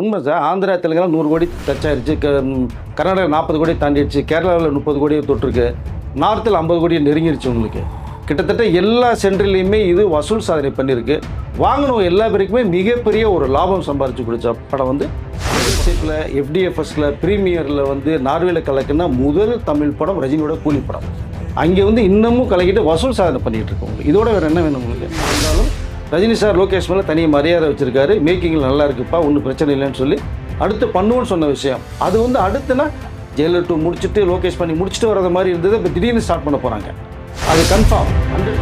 உண்மை சார் ஆந்திரா தெலுங்கெல்லாம் நூறு கோடி டச் க- கர்நாடகா நாற்பது கோடி தாண்டிடுச்சு. கேரளாவில் முப்பது கோடி தொட்டிருக்கு. நார்த்தில் ஐம்பது கோடி நெருங்கிடுச்சு உங்களுக்கு. கிட்டத்தட்ட எல்லா சென்டர்லேயுமே இது வசூல் சாதனை பண்ணியிருக்கு. வாங்கினவங்க எல்லா பேருக்குமே மிகப்பெரிய ஒரு லாபம் சம்பாரித்து கொடுத்த படம் வந்து சீட்டில் எஃப்டிஎஃப்எஸில் ப்ரீமியரில் வந்து நார்வேல கலக்குன்னா முதல் தமிழ் படம் ரஜினியோட கூலி படம். அங்கே வந்து இன்னமும் கலக்கிட்டு வசூல் சாதனை பண்ணிகிட்டு இருக்கோம் உங்களுக்கு. இதோட வேறு என்ன வேணும் உங்களுக்கு? ரஜினி சார் லோகேஷ் மேலே தனி மரியாதை வச்சிருக்காரு. மேக்கிங்கில் நல்லா இருக்குப்பா ஒன்றும் பிரச்சனை இல்லைன்னு சொல்லி. அடுத்து பண்ணுவோன்னு சொன்ன விஷயம். அது வந்து அடுத்துனா ஜெயிலர் டூ முடிச்சுட்டு லோகேஷ் பண்ணி முடிச்சுட்டு வரது மாதிரி இருந்தது இப்போ திடீர்னு ஸ்டார்ட் பண்ண போகிறாங்க அது கன்ஃபார்ம் ஹண்ட்ரட்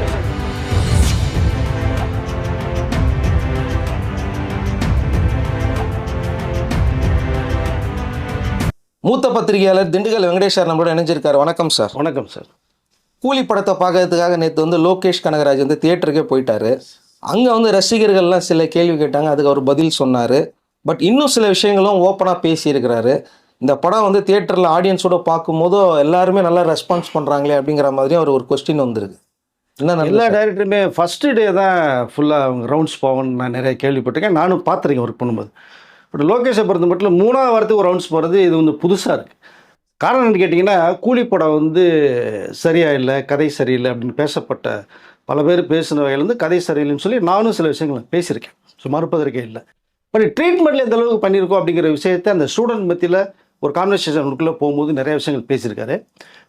மூத்த பத்திரிகையாளர் திண்டுக்கல் வெங்கடேஷ் நம்மளோட இணைஞ்சிருக்காரு. வணக்கம் சார். வணக்கம் சார். கூலி படத்தை பார்க்கறதுக்காக நேற்று வந்து லோகேஷ் கனகராஜ் வந்து தியேட்டருக்கே போயிட்டாரு. அங்கே வந்து ரசிகர்கள்லாம் சில கேள்வி கேட்டாங்க அதுக்கு அவர் பதில் சொன்னார். பட் இன்னும் சில விஷயங்களும் ஓப்பனாக பேசியிருக்கிறாரு. இந்த படம் வந்து தியேட்டரில் ஆடியன்ஸோட பார்க்கும்போது எல்லாருமே நல்லா ரெஸ்பான்ஸ் பண்ணுறாங்களே அப்படிங்கிற மாதிரி அவர் ஒரு கொஸ்டின் வந்திருக்கு. என்ன எல்லா நல்ல டைரக்டருமே ஃபஸ்ட்டு டே தான் ஃபுல்லாக அவங்க ரவுண்ட்ஸ் போகணும்னு நான் நிறைய கேள்விப்பட்டிருக்கேன். நானும் பார்த்துருக்கேன் ஒர்க் பண்ணும்போது. பட் லோகேஷை பொறுத்த மட்டும் மூணாவது வாரத்துக்கு ஒரு ரவுண்ட்ஸ் போகிறது இது வந்து புதுசாக இருக்குது காரணம் என்னன்னு கேட்டிங்கன்னா கூலி படம் வந்து சரியாக இல்லை கதை சரியில்லை அப்படின்னு பேசப்பட்ட பல பேர் பேசின வகையிலேருந்து கதை சரியில்லைன்னு சொல்லி நானும் சில விஷயங்களை பேசியிருக்கேன். ஸோ மறுப்பதற்கே இல்லை. பட் ட்ரீட்மெண்ட்டில் எந்த அளவுக்கு பண்ணியிருக்கோம் அப்படிங்கிற விஷயத்தை அந்த ஸ்டூடெண்ட் மத்தியில் ஒரு கான்வர்சேஷனுக்குள்ளே போகும்போது நிறைய விஷயங்கள் பேசியிருக்காரு.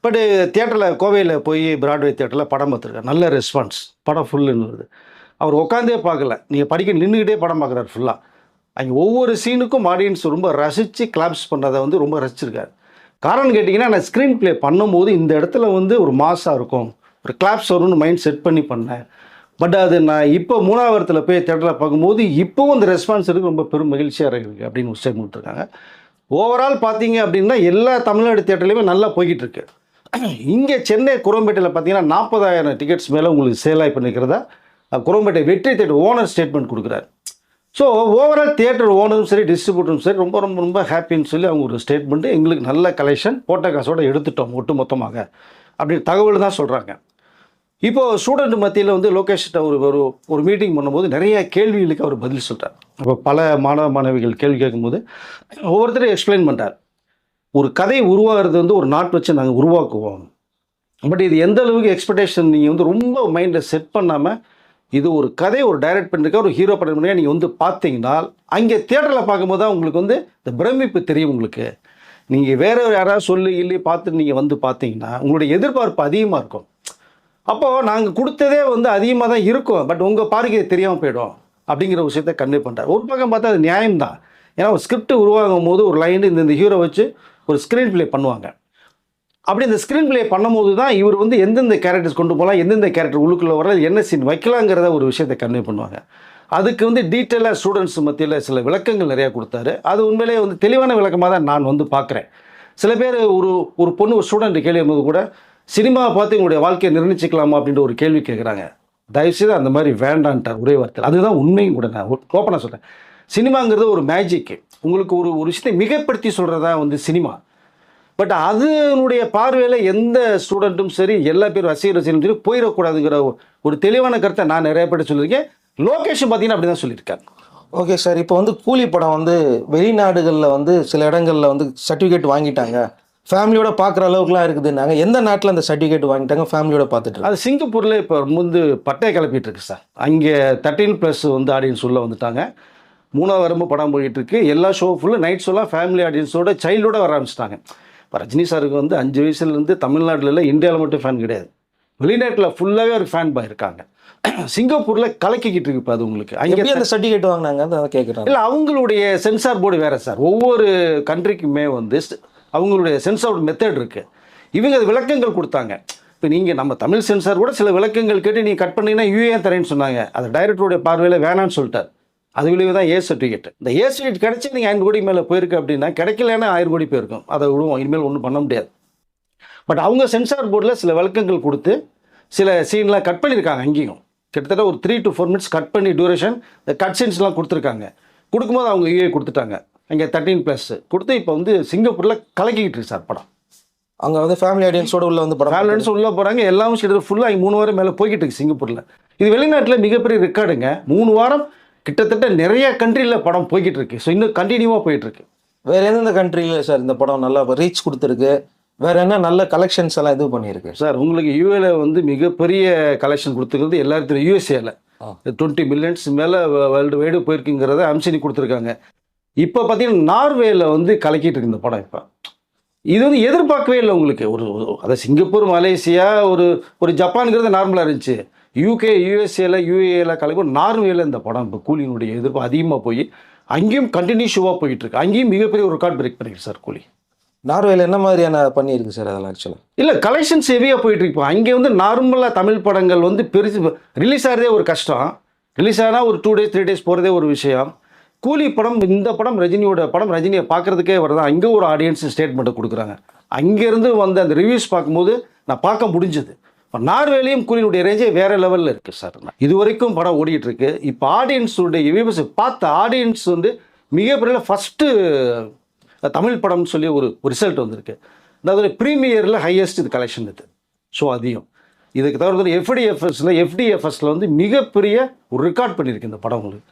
பட் தியேட்டரில் கோவையில் போய் பிராட்வே தியேட்டரில் படம் பார்த்துருக்காரு. நல்ல ரெஸ்பான்ஸ் படம் ஃபுல்லுன்னு வருது. அவர் உட்காந்தே பார்க்கல. நீங்கள் படிக்க நின்றுக்கிட்டே படம் பார்க்குறாரு ஃபுல்லாக அங்கே ஒவ்வொரு சீனுக்கும் ஆடியன்ஸ் ரொம்ப ரசித்து கிளாப்ஸ் பண்ணுறதை வந்து ரொம்ப ரசிச்சிருக்காரு. காரணம் கேட்டிங்கன்னா நான் ஸ்க்ரீன் ப்ளே பண்ணும்போது இந்த இடத்துல வந்து ஒரு மாஸாக இருக்கும். ஒரு கிளாப்ஸ் வரும்னு மைண்ட் செட் பண்ணி பண்ணேன். பட் அது நான் இப்போ மூணாவரத்தில் போய் தேட்டரில் பார்க்கும்போது இப்போவும் அந்த ரெஸ்பான்ஸ் இருக்குது ரொம்ப பெரும் மகிழ்ச்சியாக இருக்குது அப்படின்னு ஒரு ஸ்டேட்மெண்ட் கொடுத்துருக்காங்க. ஓவரால் பார்த்தீங்க அப்படின்னா எல்லா தமிழ்நாடு தேட்டர்லையுமே நல்லா போய்கிட்டு இருக்கு. இங்கே சென்னை குரம்பேட்டையில் பார்த்தீங்கன்னா நாற்பதாயிரம் டிக்கெட்ஸ் மேலே உங்களுக்கு சேலாகி பண்ணிக்கிறதா? Chromepet Vetri theatre owner statement கொடுக்குறாரு. ஸோ ஓவரால் தியேட்டர் ஓனரும் சரி டிஸ்ட்ரிபியூட்டரும் சரி ரொம்ப ரொம்ப ரொம்ப ஹாப்பின்னு சொல்லி அவங்க ஒரு ஸ்டேட்மெண்ட்டு எங்களுக்கு நல்ல கலெக்ஷன் போட்ட காசோட எடுத்துட்டோம் ஒட்டு மொத்தமாக அப்படின்னு தகவல் தான் சொல்கிறாங்க இப்போது ஸ்டூடெண்ட் மத்தியில் வந்து லோகேஷ்கிட்ட ஒரு ஒரு ஒரு மீட்டிங் பண்ணும்போது நிறைய கேள்விகளுக்கு அவர் பதில் சொல்கிறார் அப்போ பல மாணவ மாணவிகள் கேள்வி கேட்கும்போது ஒவ்வொருத்தரும் எக்ஸ்பிளைன் பண்ணுறார் ஒரு கதை உருவாகிறது வந்து ஒரு நாட் வச்சு நாங்கள் உருவாக்குவோம். பட் இது எந்த அளவுக்கு எக்ஸ்பெக்டேஷன் நீங்கள் வந்து ரொம்ப மைண்டில் செட் பண்ணாமல் இது ஒரு கதை ஒரு டைரக்ட் பண்ணிருக்க ஒரு ஹீரோ படம் பண்ணிருக்க. நீங்கள் வந்து பார்த்தீங்கன்னா அங்கே தேட்டரில் பார்க்கும்போது தான் உங்களுக்கு வந்து இந்த பிரமிப்பு தெரியும் உங்களுக்கு. நீங்கள் வேற யாராவது சொல்லி இல்லை பார்த்து நீங்கள் வந்து பார்த்தீங்கன்னா உங்களுடைய எதிர்பார்ப்பு அதிகமாக இருக்கும். அப்போது நாங்கள் கொடுத்ததே வந்து அதிகமாக தான் இருக்கும். பட் உங்கள் பார்வைக்கு தெரியாமல் போயிடும் அப்படிங்கிற விஷயத்த கன்வே பண்ணுறாரு ஒரு பக்கம் பார்த்தா அது நியாயம்தான். ஏன்னா ஒரு ஸ்கிரிப்ட் உருவாகும் போது ஒரு லைன் இந்த இந்த ஹீரோ வச்சு ஒரு ஸ்க்ரீன் ப்ளே பண்ணுவாங்க. அப்படி இந்த ஸ்க்ரீன் பிளே பண்ணும்போது தான் இவர் வந்து எந்தெந்த கேரக்டர்ஸ் கொண்டு போகலாம் எந்தெந்த கேரக்டர் உள்ளுக்குள்ளே வர என்ன சீன் வைக்கலாங்கிறத ஒரு விஷயத்தை கன்வே பண்ணுவாங்க. அதுக்கு வந்து டீட்டெயிலாக ஸ்டூடெண்ட்ஸ் மத்தியில் சில விளக்கங்கள் நிறையா கொடுத்தாரு. அது உண்மையிலேயே வந்து தெளிவான விளக்கமாக தான் நான் வந்து பார்க்குறேன். சில பேர் ஒரு ஒரு பொண்ணு ஒரு ஸ்டூடெண்ட் கேள்வியும் கூட சினிமாவை பார்த்து உங்களுடைய வாழ்க்கையை நிர்ணயிச்சிக்கலாமா? அப்படின்ற ஒரு கேள்வி கேட்குறாங்க தயவுசெய்து அந்த மாதிரி வேண்டான்ட்டார் ஒரே வார்த்தை அதுதான் உண்மையும் கூட நான் ஓப்பனாக சொல்கிறேன் சினிமாங்கிறது ஒரு மேஜிக்கு உங்களுக்கு ஒரு ஒரு விஷயத்தை மிகப்படுத்தி சொல்கிறதா வந்து சினிமா. பட் அதனுடைய பார்வையில் எந்த ஸ்டூடெண்ட்டும் சரி எல்லா பேரும் ரசிகர் ரசிகரும் சரி போயிடக்கூடாதுங்கிற ஒரு- தெளிவான கருத்தை நான் நிறைய பேர் சொல்லியிருக்கேன். லோகேஷன் பார்த்தீங்கன்னா அப்படி தான் சொல்லியிருக்காரு. ஓகே சார் இப்போ வந்து கூலி படம் வந்து வெளிநாடுகளில் வந்து சில இடங்களில் வந்து சர்டிஃபிகேட் வாங்கிட்டாங்க. ஃபேமிலியோட பார்க்குற அளவுக்குலாம் இருக்குதுன்னாங்க. எந்த நாட்டில் அந்த சர்டிஃபிகேட் வாங்கிட்டாங்க? ஃபேமிலியோட பார்த்துட்டு? அது சிங்கப்பூரில் இப்போ முந்து பட்டையை கிளப்பிட்டு இருக்கு சார். அங்கே தேர்ட்டீன் ப்ளஸ் வந்து ஆடியன்ஸ் உள்ள வந்துட்டாங்க. மூணாவது வரம்பு படம் போயிட்டு இருக்கு. எல்லா ஷோ ஃபுல்லாக நைட் ஷோலாம் ஃபேமிலி ஆடியன்ஸோட சைல்டோட வர ஆரம்பிச்சிட்டாங்க. இப்போ ரஜினி சாருக்கு வந்து அஞ்சு வயசுலேருந்து தமிழ்நாட்டில் இந்தியாவில் மட்டும் ஃபேன் கிடையாது. வெளிநாட்டில் ஃபுல்லாகவே ஒரு ஃபேன் பாய் இருக்காங்க. சிங்கப்பூரில் கலக்கிக்கிட்டு இருக்கு இப்போ அது உங்களுக்கு. அங்கே அந்த சர்டிஃபிகேட் வாங்கினாங்க? அதை கேட்குறாங்க இல்லை அவங்களுடைய சென்சார் போர்டு வேறு சார் ஒவ்வொரு கண்ட்ரிக்குமே வந்து அவங்களுடைய சென்சார் மெத்தட் இருக்குது இவங்க அது விளக்கங்கள் கொடுத்தாங்க. இப்போ நீங்கள் நம்ம தமிழ் சென்சார் கூட சில விளக்கங்கள் கேட்டு நீங்கள் கட் பண்ணீங்கன்னா யூஏ தரேன்னு சொன்னாங்க. அது டைரக்டருடைய பார்வையில் வேணான்னு சொல்லிட்டார். அது விளைவு தான் ஏ சர்டிஃபிகேட் இந்த ஏ சர்டிஃபிகேட் கிடைச்சி நீங்கள் ஆயிரம் கோடி மேலே போயிருக்கு அப்படின்னா கிடைக்கலன்னா ஆயிரம் கோடி போயிருக்கும். அதை விடுவோம். இனிமேல் ஒன்றும் பண்ண முடியாது. பட் அவங்க சென்சார் போர்டில் சில விளக்கங்கள் கொடுத்து சில சீன்லாம் கட் பண்ணியிருக்காங்க அங்கேயும். கிட்டத்தட்ட ஒரு three to four minutes cut பண்ணி டியூரேஷன் இந்த கட் சீன்ஸ்லாம் கொடுத்துருக்காங்க. கொடுக்கும்போது அவங்க யூஏ கொடுத்துட்டாங்க. அங்கே தேர்ட்டீன் ப்ளஸ் கொடுத்து இப்போ வந்து சிங்கப்பூரில் கலக்கிக்கிட்டு இருக்கு சார் படம். அங்கே வந்து ஃபேமிலி ஆடியன்ஸோட உள்ள வந்து படம் ஃபேமிலிஸ் உள்ளே போகிறாங்க எல்லாமே கிட்டத்தட்ட ஃபுல்லாக மூணு வாரம் மேலே போய்கிட்டு இருக்கு சிங்கப்பூரில். இது வெளிநாட்டில் மிகப்பெரிய ரெக்கார்டுங்க மூணு வாரம் கிட்டத்தட்ட நிறைய கண்ட்ரியில் படம் போய்கிட்டு இருக்கு ஸோ இன்னும் கண்டினியூவாக போயிட்டு இருக்கு வேற எந்தெந்த கண்ட்ரியில் சார் இந்த படம் நல்லா ரீச் கொடுத்துருக்கு? வேற என்ன நல்ல கலெக்ஷன்ஸ் எல்லாம் இது பண்ணியிருக்கு? சார் உங்களுக்கு யூஏல வந்து மிகப்பெரிய கலெக்ஷன் கொடுத்துருக்கிறது எல்லாரும் தெரியும் யூஎஸ்ஏல. டுவெண்ட்டி மில்லியன்ஸ் மேலே வேர்ல்டு வைடு போயிருக்குங்கிறத அம்சினி கொடுத்துருக்காங்க. இப்போ பார்த்தீங்கன்னா நார்வேல வந்து கலக்கிட்டு இருக்கு இந்த படம் இப்போ. இது வந்து எதிர்பார்க்கவே இல்லை உங்களுக்கு. ஒரு ஒரு- அதாவது சிங்கப்பூர் மலேசியா ஒரு ஒரு ஜப்பானுங்கிறது நார்மலாக இருந்துச்சு. யூகே யூஎஸ்ஏல யூஏல கலக்கும் நார்வேல இந்த படம் இப்போ கூலியினுடைய எதிர்ப்பு அதிகமாக போய் அங்கேயும் கண்டினியூ ஷோவாக போயிட்டு இருக்கு அங்கேயும் மிகப்பெரிய ஒரு ரெக்கார்ட் பிரேக் பண்ணிருக்கு சார் கூலி. நார்வேல என்ன மாதிரியான பண்ணியிருக்கு சார் அதெல்லாம் ஆக்சுவலாக இல்லை கலெக்ஷன்ஸ் ஹெவியாக போயிட்டு இருக்கு அங்கே வந்து நார்மலாக தமிழ் படங்கள் வந்து பெருசு ரிலீஸ் ஆகிறதே ஒரு கஷ்டம். ரிலீஸ் ஆனால் ஒரு டூ டேஸ் த்ரீ டேஸ் போகிறதே ஒரு விஷயம். கூலி படம் இந்த படம் ரஜினியோட படம் ரஜினியை பார்க்கறதுக்கே வருது அங்கே ஒரு ஆடியன்ஸ் ஸ்டேட்மெண்ட்டை கொடுக்குறாங்க. அங்கேருந்து வந்து அந்த ரிவ்யூஸ் பார்க்கும்போது நான் பார்க்க முடிஞ்சது. இப்போ நார்வேலையும் கூலினுடைய ரேஞ்சே வேற லெவலில் இருக்குது சார் இது வரைக்கும் படம் ஓடிட்டு இருக்கு இப்போ ஆடியன்ஸுடைய வியூவர்ஸ் பார்த்த ஆடியன்ஸ் வந்து மிகப்பெரிய ஃபஸ்ட்டு தமிழ் படம்னு சொல்லி ஒரு ஒரு ரிசல்ட் வந்திருக்கு. அதாவது ப்ரீமியரில் ஹையஸ்ட் இது கலெக்ஷன் இது. ஸோ அதிகம் இதுக்கு தவிர எஃப்டிஎஃப்எஸில் எஃப்டிஎஃப்எஸில் வந்து மிகப்பெரிய ஒரு ரெக்கார்ட் பண்ணியிருக்கு இந்த படம் உங்களுக்கு.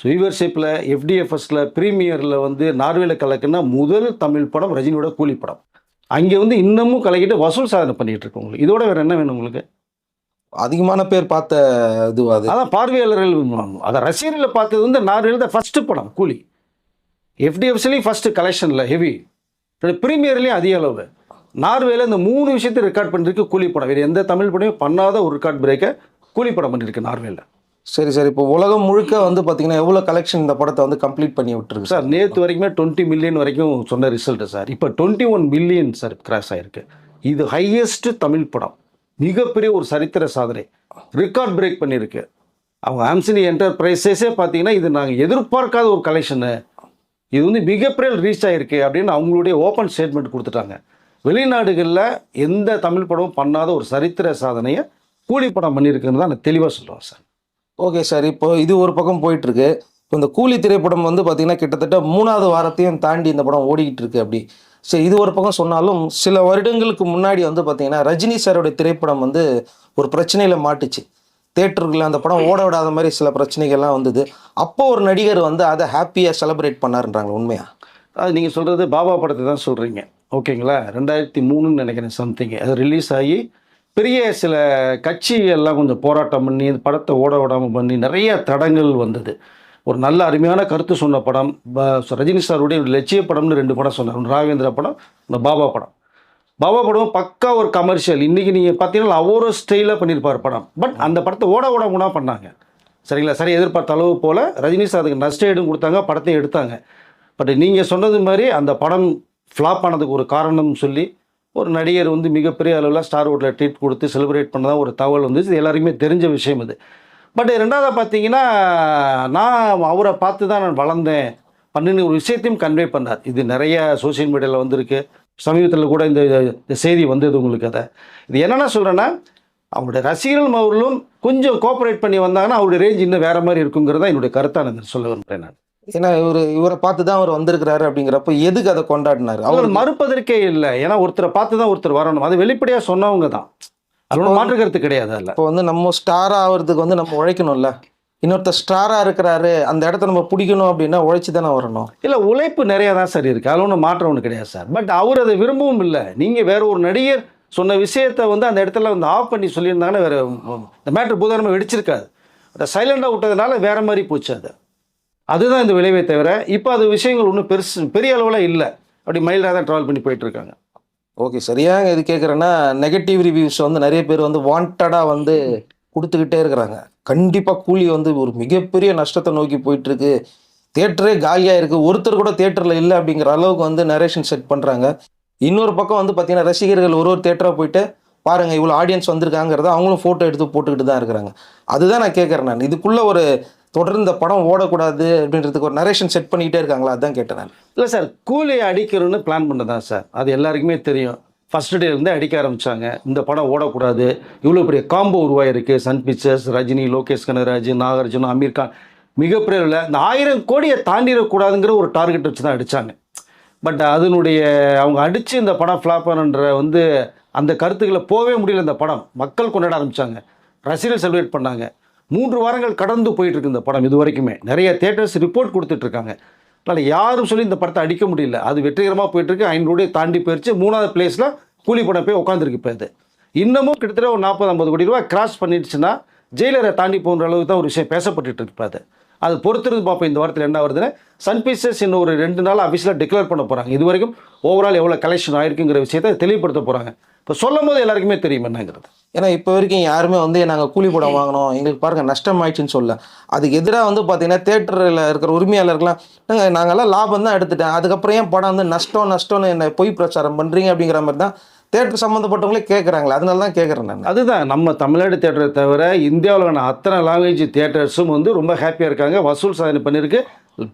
ஸோ வியூவர்ஷிப்பில் எஃப்டிஎஃப்எஸில் ப்ரீமியரில் வந்து நார்வேல கலக்குன்னா முதல் தமிழ் படம் ரஜினியோட கூலி படம். அங்கே வந்து இன்னமும் கலக்கிட்டு வசூல் சாதனை பண்ணிட்டு இருக்கு உங்களுக்கு. இதோட வேறு என்ன வேணும் உங்களுக்கு? அதிகமான பேர் பார்த்த இதுவா அது. அதான் பார்வையாளர்கள் அதை ரசிகர்களை பார்த்தது வந்து நார்வேல தான் ஃபஸ்ட்டு படம் கூலி. எஃப்டிஎஃப்சிலையும் ஃபஸ்ட்டு கலெக்ஷனில் ஹெவி ப்ரீமியர்லேயும் அதிக அளவு. நார்வேல இந்த மூணு விஷயத்தை ரெக்கார்ட் பண்ணிருக்கு கூலி படம். வேறு எந்த தமிழ் படமும் பண்ணாத ஒரு ரெக்கார்ட் பிரேக்கை கூலி படம் பண்ணியிருக்கு நார்வேல சரி சார். இப்போ உலகம் முழுக்க வந்து பார்த்தீங்கன்னா எவ்வளோ கலெக்ஷன் இந்த படத்தை வந்து கம்ப்ளீட் பண்ணி விட்டுருக்கு சார் நேற்று வரைக்குமே டுவெண்ட்டி மில்லியன் வரைக்கும் சொன்ன ரிசல்ட்டு சார். இப்போ twenty one million sir gross ஆயிருக்கு. இது ஹையஸ்ட் தமிழ் படம். மிகப்பெரிய ஒரு சரித்திர சாதனை. ரெக்கார்ட் பிரேக் பண்ணியிருக்கு அவங்க ஆம்சனி என்டர்பிரைசஸே பார்த்தீங்கன்னா இது நாங்கள் எதிர்பார்க்காத ஒரு கலெக்ஷனு இது வந்து மிகப்பெரிய ரீச் ஆகிருக்கு அப்படின்னு அவங்களுடைய ஓப்பன் ஸ்டேட்மெண்ட் கொடுத்துட்டாங்க. வெளிநாடுகளில் எந்த தமிழ் படமும் பண்ணாத ஒரு சரித்திர சாதனையை கூலி படம் பண்ணியிருக்குன்னு தான் நான் தெளிவாக சொல்லுவேன் சார். ஓகே சார் இப்போ இது ஒரு பக்கம் போயிட்டு இருக்கு இப்போ இந்த கூலி திரைப்படம் வந்து பார்த்தீங்கன்னா கிட்டத்தட்ட மூணாவது வாரத்தையும் தாண்டி இந்த படம் ஓடிக்கிட்டு இருக்கு அப்படி. சரி இது ஒரு பக்கம் சொன்னாலும் சில வருடங்களுக்கு முன்னாடி வந்து பார்த்தீங்கன்னா ரஜினி சாரோட திரைப்படம் வந்து ஒரு பிரச்சனையில் மாட்டுச்சு. தேட்டருக்குள்ள அந்த படம் ஓட விடாத மாதிரி சில பிரச்சனைகள்லாம் வந்தது. அப்போ ஒரு நடிகர் வந்து அதை ஹாப்பியாக செலிப்ரேட் பண்ணாருன்றாங்க உண்மையா? அது நீங்கள் சொல்கிறது பாபா படத்தை தான் சொல்கிறீங்க ஓகேங்களா? ரெண்டாயிரத்தி மூணுன்னு நினைக்கிறேன் சம்திங் அது ரிலீஸ் ஆகி பெரிய சில கட்சிகள்லாம் கொஞ்சம் போராட்டம் பண்ணி இந்த படத்தை ஓட விடாமல் பண்ணி நிறைய தடங்கள் வந்தது. ஒரு நல்ல அருமையான கருத்து சொன்ன படம் ரஜினி சாருடைய ஒரு லட்சிய படம்னு ரெண்டு படம் சொன்னார். ஒன்று படம் இந்த பாபா படம். பாபா படம் பக்கா ஒரு கமர்ஷியல் இன்றைக்கி நீங்கள் பார்த்தீங்கன்னா அவரோ ஸ்டைலாக பண்ணியிருப்பார் படம். பட் அந்த படத்தை ஓட ஓட ஊனா பண்ணாங்க. சரிங்களா? சரி எதிர்பார்த்த அளவு போல் ரஜினி சார் அதுக்கு நஷ்டம் கொடுத்தாங்க படத்தையும் எடுத்தாங்க. பட் நீங்கள் சொன்னது மாதிரி அந்த படம் ஃப்ளாப் ஆனதுக்கு ஒரு காரணம் சொல்லி ஒரு நடிகர் வந்து மிகப்பெரிய அளவில் ஸ்டார் வுட்டில் ட்ரீட் கொடுத்து செலிப்ரேட் பண்ணதான் ஒரு தகவல் வந்து இது எல்லாருக்குமே தெரிஞ்ச விஷயம் இது. பட் ரெண்டாவது பார்த்தீங்கன்னா நான் அவரை பார்த்து தான் நான் வளர்ந்தேன். பண்ணின ஒரு விஷயத்தையும் கன்வே பண்ணார். இது நிறைய சோஷியல் மீடியாவில் வந்திருக்கு. சமீபத்தில் கூட இந்த செய்தி வந்தது உங்களுக்கு அதை. இது என்னென்ன சொல்கிறேன்னா அவருடைய ரசிகர்கள் அவர்களும் கொஞ்சம் கோஆப்ரேட் பண்ணி வந்தாங்கன்னா அவருடைய ரேஞ்ச் இன்னும் வேறு மாதிரி இருக்குங்கிறதா என்னுடைய கருத்தாக நான் சொல்ல விரும்புகிறேன் நான். ஏன்னா இவர் இவரை பார்த்து தான் அவர் வந்திருக்கிறாரு அப்படிங்கிறப்ப எதுக்கு அதை கொண்டாடினார்? அவர் மறுப்பதற்கே இல்லை. ஏன்னா ஒருத்தரை பார்த்து தான் ஒருத்தர் வரணும். அது வெளிப்படையாக சொன்னவங்க தான் அதோட மாற்று கருத்து கிடையாது அதில். இப்போ வந்து நம்ம ஸ்டார் ஆகிறதுக்கு வந்து நம்ம உழைக்கணும்ல. இன்னொருத்தர் ஸ்டாராக இருக்கிறாரு. அந்த இடத்த நம்ம பிடிக்கணும் அப்படின்னா உழைச்சி தானே வரணும். இல்லை உழைப்பு நிறையா தான் சார் இருக்குது அதில் ஒன்றும் மாற்றம் ஒன்று கிடையாது சார் பட் அவர் அதை விரும்பவும் இல்லை. நீங்கள் வேற ஒரு நடிகர் சொன்ன விஷயத்தை வந்து அந்த இடத்துல வந்து ஆஃப் பண்ணி சொல்லியிருந்தாங்கன்னா வேற இந்த மேட்ரு பூதாரமாக வெடிச்சிருக்காது. அதை சைலண்டாக விட்டதுனால வேற மாதிரி போச்சு அது. அதுதான் இந்த விளைவே தவிர இப்போ அது விஷயங்கள் ஒன்றும் பெருசு பெரிய அளவில் இல்லை. அப்படி மைல்டாக தான் ட்ராவல் பண்ணி போயிட்டுருக்காங்க. ஓகே சரியாக இது கேட்குறேன்னா நெகட்டிவ் ரிவ்யூஸ் வந்து நிறைய பேர் வந்து வாண்டடாக வந்து கொடுத்துக்கிட்டே இருக்கிறாங்க. கண்டிப்பாக கூலி வந்து ஒரு மிகப்பெரிய நஷ்டத்தை நோக்கி போயிட்டுருக்கு. தேட்டரே காலியாக இருக்குது ஒருத்தர் கூட தேட்டரில் இல்லை அப்படிங்கிற அளவுக்கு வந்து நரேஷன் செட் பண்ணுறாங்க இன்னொரு பக்கம் வந்து பார்த்திங்கன்னா ரசிகர்கள் ஒரு ஒரு தேட்டராக போயிட்டு பாருங்கள் இவ்வளோ ஆடியன்ஸ் வந்திருக்காங்கிறத அவங்களும் ஃபோட்டோ எடுத்து போட்டுக்கிட்டு தான் இருக்கிறாங்க. அதுதான் நான் கேட்குறேன் நான். இதுக்குள்ளே ஒரு தொடர்ந்து இந்த படம் ஓடக்கூடாது அப்படின்றதுக்கு ஒரு நரேஷன் செட் பண்ணிக்கிட்டே இருக்காங்களா? அதான் கேட்டேன் நான். இல்லை சார் கூலியை அடிக்கணும்னு பிளான் பண்ணதான் சார். அது எல்லாருக்குமே தெரியும். ஃபர்ஸ்ட் டே இருந்தே அடிக்க ஆரம்பித்தாங்க இந்த படம் ஓடக்கூடாது. இவ்வளோ பெரிய காம்போ உருவாயிருக்கு. Sun Pictures Rajini Lokesh Kanagaraj Nagarjun Aamir Khan. மிகப்பெரிய அளவில் இந்த ஆயிரம் கோடியை தாண்டிடக்கூடாதுங்கிற ஒரு டார்கெட் வச்சு தான் அடித்தாங்க பட் அதனுடைய அவங்க அடித்து இந்த படம் ஃப்ளாப் ஆனன்ற வந்து அந்த கருத்துக்களை போகவே முடியல இந்த படம். மக்கள் கொண்டாட ஆரம்பித்தாங்க ரசிகர்கள் செலிப்ரேட் பண்ணாங்க. மூன்று வாரங்கள் கடந்து போயிட்டுருக்கு இந்த படம் இது வரைக்குமே நிறைய தேட்டர்ஸ் ரிப்போர்ட் கொடுத்துட்ருக்காங்க. அதனால் யாரும் சொல்லி இந்த படத்தை அடிக்க முடியல. அது வெற்றிகரமாக போயிட்டுருக்கு. ஐநூறுடைய தாண்டி போயிடுச்சு மூணாவது பிளேஸில் கூலி படம் போய் உட்காந்துருக்கு இப்போ இது. இன்னமும் கிட்டத்தட்ட ஒரு நாற்பது ஐம்பது கோடி ரூபா கிராஸ் பண்ணிடுச்சுன்னா ஜெயிலரை தாண்டி போன்ற அளவுக்கு தான் ஒரு விஷயம் பேசப்பட்டுட்டு இருக்கு அது. அது பொறுத்திருந்து பார்ப்போம். இந்த வாரத்தில் என்ன வருதுன்னு. சன் பீசஸ் இன்னும் ஒரு ரெண்டு நாள் அஃபிஷியலாக டிக்ளேர் பண்ண போகிறாங்க இது வரைக்கும் ஓவரால் எவ்வளோ கலெக்ஷன் ஆயிருக்குங்கிற விஷயத்தை தெளிவுபடுத்த போகிறாங்க இப்போ சொல்லும் போது எல்லாருக்குமே தெரியும் என்னங்கிறது. ஏன்னா இப்போ வரைக்கும் யாருமே வந்து நாங்கள் கூலி படம் வாங்கினோம். எங்களுக்கு பாருங்க நஷ்டம் ஆயிடுச்சுன்னு சொல்ல. அதுக்கு எதிராக வந்து பார்த்தீங்கன்னா தேட்டரில் இருக்கிற உரிமையாளர்கள்லாம் "ஏங்க, நாங்கெல்லாம் லாபம் தான் எடுத்துட்டேன். அதுக்கப்புறம் ஏன் படம் வந்து நஷ்டம் நஷ்டம்னு என்ன பொய் பிரச்சாரம் பண்ணுறீங்க அப்படிங்கிற மாதிரி தான் தேட்டர் சம்மந்தப்பட்டவங்களே கேட்குறாங்களே அதனால தான் கேட்குறேன் நான். அதுதான். நம்ம தமிழ்நாடு தேட்டரை தவிர இந்தியாவில் அத்தனை லாங்குவேஜ் தியேட்டர்ஸும் வந்து ரொம்ப ஹாப்பியாக இருக்காங்க. வசூல் சாதனை பண்ணியிருக்கு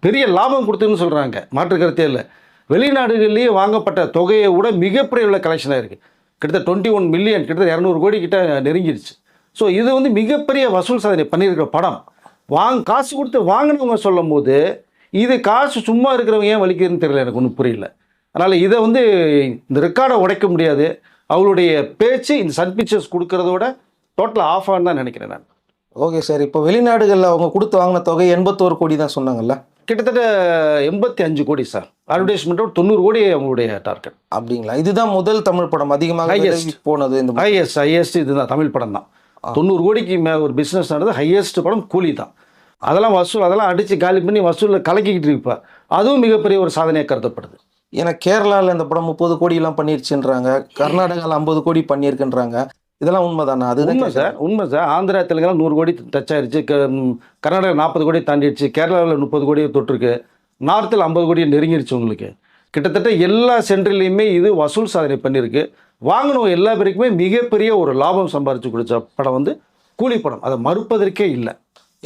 பெரிய லாபம் கொடுத்துன்னு சொல்கிறாங்க மாற்று கருத்தே இல்லை. வெளிநாடுகள்லேயே வாங்கப்பட்ட தொகையை விட மிகப்பெரிய உள்ள கலெக்ஷனாக இருக்குது கிட்டத்தட்ட டுவெண்ட்டி ஒன் மில்லியன் கிட்டத்தட்ட இரநூறு கோடி கிட்ட நெருங்கிடுச்சு ஸோ இது வந்து மிகப்பெரிய வசூல் சாதனை பண்ணியிருக்கிற படம். வாங் காசு கொடுத்து வாங்கினவங்க சொல்லும் போது இது காசு சும்மா இருக்கிறவங்க ஏன் வலிக்குதுன்னு தெரியல எனக்கு ஒன்றும் புரியல. அதனால் இதை வந்து இந்த ரெக்கார்டை உடைக்க முடியாது. அவங்களுடைய பேச்சு இந்த சன் பிக்சர்ஸ் கொடுக்கறதோட டோட்டல் ஆஃப் ஆன் தான் நினைக்கிறேன் நான். ஓகே சார் இப்போ வெளிநாடுகளில் அவங்க கொடுத்து வாங்கின தொகை எண்பத்தோரு கோடி தான் சொன்னாங்கல்ல? கிட்டத்தட்ட எண்பத்தி அஞ்சு கோடி சார். அட்வர்டைஸ்மெண்ட்டோட தொண்ணூறு கோடி அவங்களுடைய டார்கெட் அப்படிங்களா? இதுதான் முதல் தமிழ் படம். அதிகமாக போனது இந்த ஹையஸ்ட் ஹையஸ்ட் இதுதான் தமிழ் படம் தான். தொண்ணூறு கோடிக்கு மே ஒரு பிஸ்னஸ் நடந்தது ஹையஸ்ட் படம் கூலி தான். அதெல்லாம் வசூல் அதெல்லாம் அடித்து காலி பண்ணி வசூலில் கலக்கிக்கிட்டு இருப்பா. அதுவும் மிகப்பெரிய ஒரு சாதனையாக கருதப்படுது. ஏன்னா கேரளாவில் இந்த படம் முப்பது கோடியெல்லாம் பண்ணிருச்சுன்றாங்க. கர்நாடகாவில் ஐம்பது கோடி பண்ணியிருக்குன்றாங்க இதெல்லாம் உண்மைதானா? அதுதான் உண்மை சார் உண்மை சார். ஆந்திரா தெலுங்கானா நூறு கோடி டச் ம், கர்நாடகா நாற்பது கோடி தாண்டிடுச்சு. கேரளாவில் முப்பது கோடி தொட்டிருக்கு. நார்த்தில் ஐம்பது கோடி நெருங்கிருச்சு உங்களுக்கு. கிட்டத்தட்ட எல்லா சென்ட்ரல்லையுமே இது வசூல் சாதனை பண்ணியிருக்கு. வாங்கினவங்க எல்லா பேருக்குமே மிகப்பெரிய ஒரு லாபம் சம்பாரிச்சு கொடுத்த படம் வந்து கூலி படம். அதை மறுப்பதற்கே இல்லை.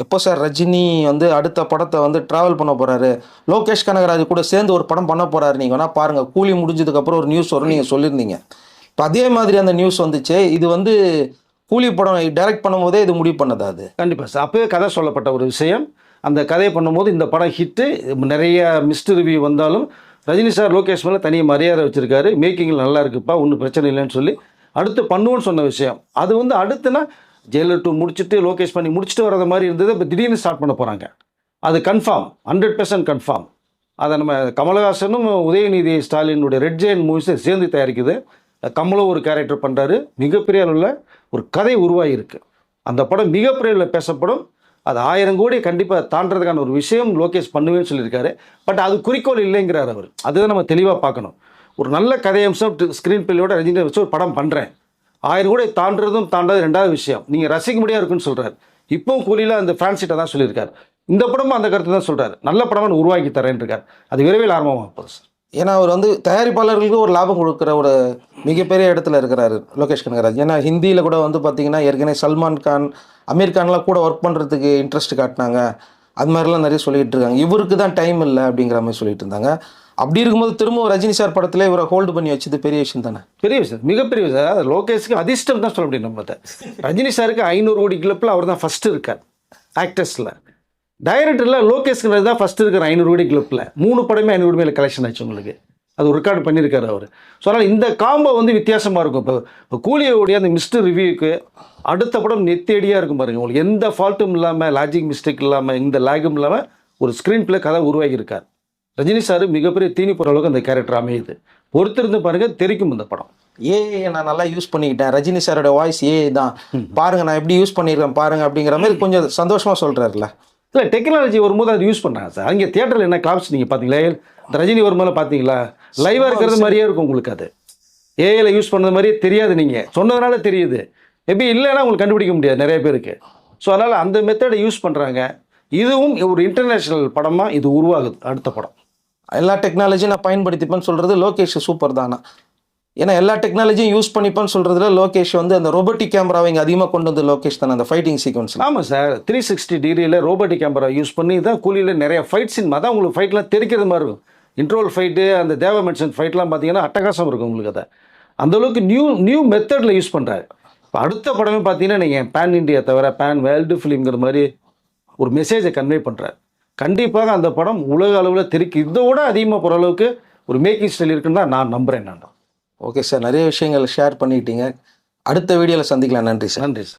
எப்போ சார் ரஜினி வந்து அடுத்த படத்தை வந்து டிராவல் பண்ண போறாரு? லோகேஷ் கனகராஜ் கூட சேர்ந்து ஒரு படம் பண்ண போறாரு. நீங்க வேணா பாருங்க. கூலி முடிஞ்சதுக்கு அப்புறம் ஒரு நியூஸ் வரும் நீங்க சொல்லியிருந்தீங்க இப்போ அதே மாதிரி அந்த நியூஸ் வந்துச்சு. இது வந்து கூலி படம் டைரக்ட் பண்ணும்போதே இது முடிவு பண்ணதா அது? கண்டிப்பாக சார். அப்போவே கதை சொல்லப்பட்ட ஒரு விஷயம். அந்த கதையை பண்ணும்போது இந்த படம் ஹிட்டு நிறைய மிஸ்ட் ரிவ்யூ வந்தாலும் ரஜினி சார் லோகேஷ் மேலே தனி மரியாதை வச்சுருக்காரு. மேக்கிங்கில் நல்லா இருக்குப்பா ஒன்றும் பிரச்சனை இல்லைன்னு சொல்லி. அடுத்து பண்ணுவோன்னு சொன்ன விஷயம். அது வந்து அடுத்துனா ஜெயலலிதா டூ முடிச்சுட்டு லோகேஷ் பண்ணி முடிச்சுட்டு வர்ற மாதிரி இருந்தது. இப்போ திடீர்னு ஸ்டார்ட் பண்ண போகிறாங்க அது கன்ஃபார்ம் ஹண்ட்ரட் பெர்சன்ட் கன்ஃபார்ம் அதை நம்ம கமலஹாசனும் உதயநிதி ஸ்டாலினுடைய ரெட் ஜெயின் மூவிஸை சேர்ந்து தயாரிக்குது. கமலும் ஒரு கேரக்டர் பண்ணுறாரு மிகப்பெரிய அளவில் ஒரு கதை உருவாகியிருக்கு. அந்த படம் மிகப்பெரிய அளவில் பேசப்படும். அது ஆயிரம் கோடி கண்டிப்பாக தாண்டதுக்கான ஒரு விஷயம் லோகேஷ் பண்ணுவேன்னு சொல்லியிருக்காரு. பட் அது குறிக்கோள் இல்லைங்கிறார் அவர். அதுதான் நம்ம தெளிவாக பார்க்கணும். ஒரு நல்ல கதையம்சம் ஸ்க்ரீன் பிள்ளையோட ரஜினி வச்சு ஒரு படம் பண்ணுறேன் ஆயிரம் கோடி தாண்டதும் தாண்டாது ரெண்டாவது விஷயம். நீங்கள் ரசிக்க முடியாது இருக்குன்னு சொல்கிறார் இப்போவும் கூலியில் அந்த ஃபேன்சிட்ட தான் சொல்லியிருக்காரு. இந்த படமும் அந்த கருத்து தான் சொல்கிறார் நல்ல படமாக உருவாக்கி தரேன் இருக்கார் அது விரைவில் ஆரம்பமாக போகுது சார். ஏன்னா அவர் வந்து தயாரிப்பாளர்களுக்கு ஒரு லாபம் கொடுக்குற ஒரு மிகப்பெரிய இடத்துல இருக்கிறாரு லோகேஷ் கனகராஜ். ஏன்னா ஹிந்தியில் கூட வந்து பார்த்தீங்கன்னா ஏற்கனவே சல்மான் கான் அமீர் கான்லாம் கூட ஒர்க் பண்ணுறதுக்கு இன்ட்ரெஸ்ட் காட்டினாங்க. அது மாதிரிலாம் நிறைய சொல்லிட்டு இருக்காங்க. இவருக்கு தான் டைம் இல்லை அப்படிங்கிற மாதிரி சொல்லிட்டு இருந்தாங்க. அப்படி இருக்கும்போது திரும்ப ரஜினி சார் படத்தில் இவரை ஹோல்டு பண்ணி வச்சது பெரிய விஷயம் தானே? பெரிய விஷயம். மிகப்பெரிய விஷயம். அது லோகேஷுக்கு அதிர்ஷ்டம் தான் சொல்ல முடியும் நம்மகிட்ட ரஜினி சாருக்கு ஐநூறு கோடி கிளப்பில் அவர் தான் ஃபஸ்ட்டு இருக்கார். ஆக்டர்ஸில் டைரக்டரில் லோகேஷ்க்கு தான் ஃபஸ்ட்டு இருக்கிற ஐநூறு கோடி கிளப்பில் மூணு படமே ஐநூறு கோடி மேலே கலெக்ஷன் ஆச்சு உங்களுக்கு. அது ரெக்கார்டு பண்ணியிருக்காரு அவர். ஸோ அதனால் இந்த காம்போ வந்து வித்தியாசமாக இருக்கும். இப்போ இப்போ கூலியோடைய அந்த மிஸ்டர் ரிவ்யூக்கு அடுத்த படம் நெத்தேடியாக இருக்கும் பாருங்க. உங்களுக்கு எந்த ஃபால்ட்டும் இல்லாமல் லாஜிக் மிஸ்டேக் இல்லாமல் இந்த லேகும் இல்லாமல் ஒரு ஸ்க்ரீன் பிளே கதை உருவாகி இருக்கார் ரஜினி சார் மிகப்பெரிய தீனி போகிற அளவுக்கு அந்த கேரக்டர் அமையுது. பொறுத்திருந்து பாருங்க தெரிக்கும் இந்த படம். ஏஐ நான் நல்லா யூஸ் பண்ணிக்கிட்டேன். ரஜினி சாரோட வாய்ஸ் ஏஐ தான். பாருங்க நான் எப்படி யூஸ் பண்ணியிருக்கேன் பாருங்க அப்படிங்கிற மாதிரி கொஞ்சம் சந்தோஷமா சொல்றாருல்ல. இல்லை டெக்னாலஜி வரும்போது அது யூஸ் பண்ணுறாங்க சார். அங்கே தியேட்டரில் என்ன கிளாப்ஸ் நீங்கள் பார்த்தீங்களா ரஜினி வரும்போது பார்த்தீங்களா லைவாக இருக்கிறது மாதிரியே இருக்கும் உங்களுக்கு அது. ஏஐல யூஸ் பண்ணது மாதிரியே தெரியாது நீங்கள் சொன்னதுனால தெரியுது. மேபி இல்லைன்னா உங்களுக்கு கண்டுபிடிக்க முடியாது நிறைய பேருக்கு. ஸோ அதனால் அந்த மெத்தடை யூஸ் பண்ணுறாங்க இதுவும் ஒரு இன்டர்நேஷ்னல் படமாக இது உருவாகுது. அடுத்த படம். எல்லா டெக்னாலஜியும் நான் பயன்படுத்திப்பேன்னு சொல்றது லோகேஷ் சூப்பர் தானா? ஏன்னா எல்லா டெக்னாலஜியும் யூஸ் பண்ணிப்பான்னு சொல்றதுல லோகேஷ் வந்து அந்த ரோபோட்டிக் கேமராவை இங்கே அதிகமாக கொண்டு வந்து லோகேஷ் தானே அந்த ஃபைட்டிங் சீக்வன்ஸ் ஆமாம் சார் த்ரீ சிக்ஸ்டி டிகிரியில் ரோபோட்டிக் கேமரா யூஸ் பண்ணி தான் கூலியில் நிறைய ஃபைட் சீன் தான் உங்களுக்கு ஃபைட்லாம் தெரிக்கிறது மாதிரி இருக்கும். இன்ட்ரோல் ஃபைட்டு அந்த தேவ மென்ஷன் ஃபைட்லாம் பார்த்தீங்கன்னா அட்டகாசம் இருக்கும் உங்களுக்கு அதை. அந்த அளவுக்கு நியூ நியூ மெத்தடில் யூஸ் பண்ணுறாரு இப்போ அடுத்த படமே பார்த்தீங்கன்னா நீங்கள் பேன் இண்டியா தவிர பேன் வேர்ல்டு ஃபிலிம்ங்கிற மாதிரி ஒரு மெசேஜை கன்வே பண்ணுறாரு கண்டிப்பாக அந்த படம் உலக அளவில் தெரிக்கு இதோட அதிகமாக போகிற அளவுக்கு ஒரு மேக்கிங் ஸ்டைல் இருக்குன்னு தான் நான் நம்புகிறேன் நான். ஓகே சார் நிறைய விஷயங்கள் ஷேர் பண்ணிக்கிட்டீங்க. அடுத்த வீடியோவில் சந்திக்கலாம். நன்றி சார். நன்றி சார்.